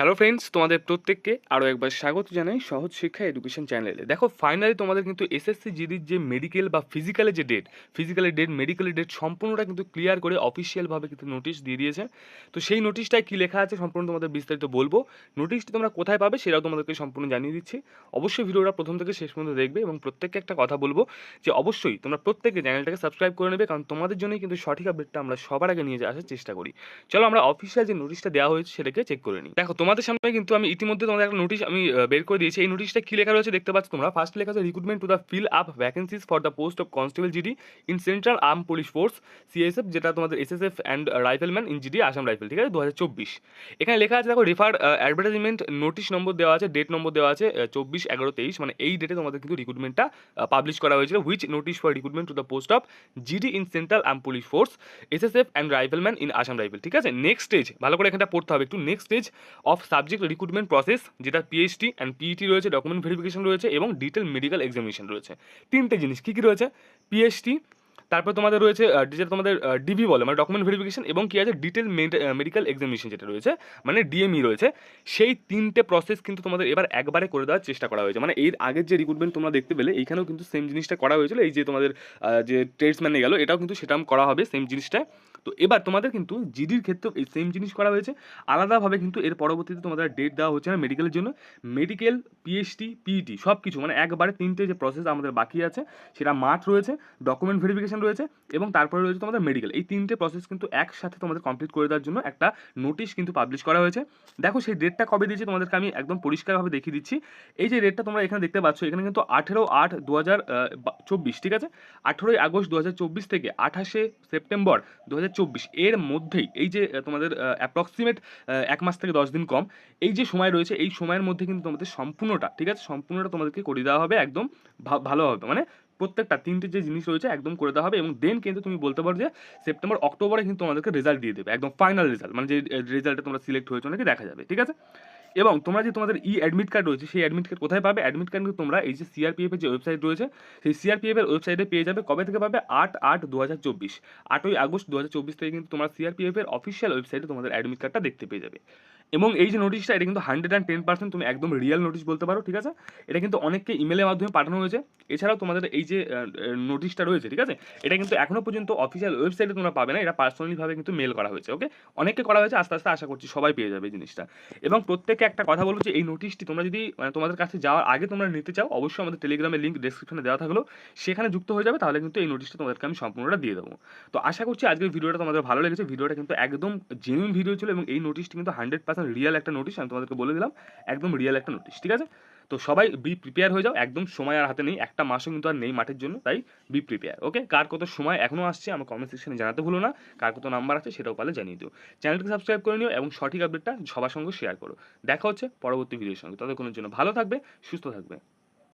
Hello friends তোমাদের প্রত্যেককে আরও একবার স্বাগত জানাই সহজ শিক্ষা এডুকেশন চ্যানেলে দেখো ফাইনালি তোমাদের কিন্তু এসএসসি জিডির যে মেডিকেল বা ফিজিক্যালের যে ডেট ফিজিক্যালের ডেট মেডিকেলের ডেট সম্পূর্ণটা কিন্তু ক্লিয়ার করে অফিসিয়ালভাবে কিন্তু নোটিশ দিয়ে দিয়েছে। তো সেই নোটিশটায় কী লেখা আছে সম্পূর্ণ তোমাদের বিস্তারিত বলব। নোটিশটি তোমরা কোথায় পাবে সেটাও তোমাদেরকে সম্পূর্ণ জানিয়ে দিচ্ছি। অবশ্যই ভিডিওটা প্রথম থেকে শেষ পর্যন্ত দেখবে এবং প্রত্যেককে একটা কথা বলব যে অবশ্যই তোমরা প্রত্যেকে চ্যানেলটাকে সাবস্ক্রাইব করে নেবে কারণ তোমাদের জন্যই কিন্তু সঠিক আপডেটটা আমরা সবার আগে নিয়ে আসার চেষ্টা করি। চলো আমরা অফিসিয়াল যে নোটিশটা দেওয়া হয়েছে সেটাকে চেক করে নিই। দেখো তোমাদের সামনে কিন্তু আমি ইতিমধ্যে তোমাদের একটা নোটিশ আমি বের করে দিয়েছি। এই নোটিশটা কি লেখা রয়েছে দেখতে পাচ্ছ তোমরা? ফার্স্ট লেখা আছে recruitment to the fill up vacancies for the post of constable GD in central arm police force CSF যেটা তোমাদের SSF and rifleman in GD Assam rifle ঠিক আছে? দু হাজার চব্বিশ। এখানে লেখা আছে, দেখো রেফার অ্যাডভার্টাইজমেন্ট নোটিশ নম্বর দেওয়া আছে ডেট নম্বর দেওয়া আছে চব্বিশ এগারো তেইশ। মানে এই ডেটে তোমাদের কিন্তু রিক্রুটমেন্টটা পাবলিশ করা হয়েছিল। Which notice for recruitment to the post of GD in central arm police force SSF and rifleman in Assam rifle ঠিক আছে? নেক্সট স্টেজ ভালো করে এখানটা পড়তে হবে। একটু next stage of subject recruitment process যেটা পিএইচডি অ্যান্ড পিইটি রয়েছে ডকুমেন্ট ভেরিফিকেশন রয়েছে এবং ডিটেল মেডিকেল এক্সামিনেশন রয়েছে। তিনটে জিনিস, কী কী রয়েছে? পিএইচডি তারপর তোমাদের রয়েছে যেটা তোমাদের ডিবি বলে মানে ডকুমেন্ট ভেরিফিকেশন এবং কী আছে? ডিটেল মেডিকেল এক্সামিনেশন যেটা রয়েছে মানে ডিএমই রয়েছে। সেই তিনটে প্রসেস কিন্তু তোমাদের এবার একবারে করে দেওয়ার চেষ্টা করা হয়েছে। মানে এর আগের যে রিক্রুটমেন্ট তোমরা দেখতে পেলে এইখানেও কিন্তু সেম জিনিসটা করা হয়েছিল। এই যে তোমাদের যে ট্রেডসম্যানে গেল, এটাও কিন্তু সেটা করা হবে সেম জিনিসটা তো এবার তোমাদের কিন্তু জিডির ক্ষেত্রেও এই সেম জিনিস করা হয়েছে। আলাদাভাবে কিন্তু এর পরবর্তীতে তোমাদের ডেট দেওয়া হচ্ছে না মেডিকেলের জন্য। মেডিকেল পিএইচডি পিইটি সব কিছু মানে একবারে তিনটে যে প্রসেস আমাদের বাকি আছে, সেটা মাঠ রয়েছে ডকুমেন্ট ভেরিফিকেশন রয়েছে এবং তারপরে রয়েছে তোমাদের মেডিকেল এই তিনটে প্রসেস কিন্তু একসাথে তোমাদের কমপ্লিট করে দেওয়ার জন্য একটা নোটিশ কিন্তু পাবলিশ করা হয়েছে। দেখো সেই ডেটটা কবে দিয়েছি তোমাদেরকে আমি একদম পরিষ্কারভাবে দেখিয়ে দিচ্ছি। এই যে ডেটটা তোমরা এখানে দেখতে পাচ্ছ, এখানে কিন্তু আঠেরো আট দু ঠিক আছে? আঠেরোই আগস্ট দু হাজার চব্বিশ থেকে আঠাশে সেপ্টেম্বর দু হাজার চব্বিশ এর মধ্যেই এই যে তোমাদের অ্যাপ্রক্সিমেট এক মাস থেকে দশ দিন কম, এই যে সময় রয়েছে, এই সময়ের মধ্যে কিন্তু তোমাদের সম্পূর্ণটা, ঠিক আছে? সম্পূর্ণটা তোমাদেরকে করে দেওয়া হবে একদম ভালোভাবে মানে প্রত্যেকটা তিনটে যে জিনিস রয়েছে একদম করে দেওয়া হবে এবং দেন কিন্তু তুমি বলতে পারো যে, সেপ্টেম্বর, অক্টোবরে কিন্তু তোমাদেরকে রেজাল্ট দিয়ে দেবে, একদম ফাইনাল রেজাল্ট মানে যে রেজাল্টে তোমরা সিলেক্ট হয়েছো নাকি দেখা যাবে, ঠিক আছে? এবং তোমরা যে তোমাদের ই অ্যাডমিট কার্ড রয়েছে, সেই অ্যাডমিট কার্ড কোথায় পাবে? অ্যাডমিট কার্ড তোমরা এই যে সিআরপিএফ এর যে ওয়েবসাইট রয়েছে, সেই সিআরপিএফ এর ওয়েবসাইটে পেয়ে যাবে। কবে থেকে পাবে? আট আট দু হাজার চব্বিশ। আটই আগস্ট দু হাজার চব্বিশ থেকে কিন্তু তোমরা সিআরপিএফ এর অফিসিয়াল ওয়েবসাইটে তোমাদের অ্যাডমিট কার্ডটা দেখতে পেয়ে যাবে। এবং এই যে নোটিশটা এটা কিন্তু হান্ড্রেড অ্যান্ড টেন পার্সেন্ট তুমি একদম রিয়েল নোটিশ বলতে পারো, ঠিক আছে? এটা কিন্তু অনেককে ইমেলের মাধ্যমে পাঠানো হয়েছে। এছাড়াও তোমাদের এই যে নোটিশটা রয়েছে, ঠিক আছে? এটা কিন্তু এখনও পর্যন্ত অফিসিয়াল ওয়েবসাইটে তোমরা পাবে না, এটা পার্সোনালিভাবে কিন্তু মেল করা হয়েছে ওকে অনেককে করা হয়েছে, আস্তে আস্তে আশা করছি সবাই পেয়ে যাবে এই জিনিসটা। এবং প্রত্যেকে একটা কথা বলব যে, এই নোটিশটি তোমরা যদি মানে তোমাদের কাছে যাওয়ার আগে তোমরা নিতে চাও, অবশ্যই আমাদের টেলিগ্রামের লিঙ্ক ডেসক্রিপশনে দেওয়া থাকল। সেখানে যুক্ত হয়ে যাবে, তাহলে কিন্তু এই নোটিশটা তোমাদেরকে আমি সম্পূর্ণটা দিয়ে দেবো। তো আশা করছি আজকের ভিডিওটা তোমাদের ভালো লেগেছে। ভিডিওটা কিন্তু একদম জেনুইন ভিডিও ছিল এবং এই নোটিশটি কিন্তু হান্ড্রেড পার্সেন্ট রিয়েল একটা নোটিশ আমি তোমাদেরকে বলে দিলাম, একদম রিয়েল একটা নোটিশ ঠিক আছে? তো সবাই বি প্রিপেয়ার হয়ে যাও, একদম সময় আর হাতে নেই, একটা মাসও কিন্তু আর নেই মাঠের জন্য, তাই বি প্রিপেয়ার ওকে কার কত সময় এখনও আসছে আমার কমেন্ট সেকশনে জানাতে ভুলো না, কার কত নাম্বার আছে সেটাও পালে জানিয়ে দিও। চ্যানেলটিকে সাবস্ক্রাইব করে নিও এবং সঠিক আপডেটটা সবার সঙ্গে শেয়ার করো। দেখা হচ্ছে পরবর্তী ভিডিওর সঙ্গে, ততক্ষণের জন্য ভালো থাকবে, সুস্থ থাকবে।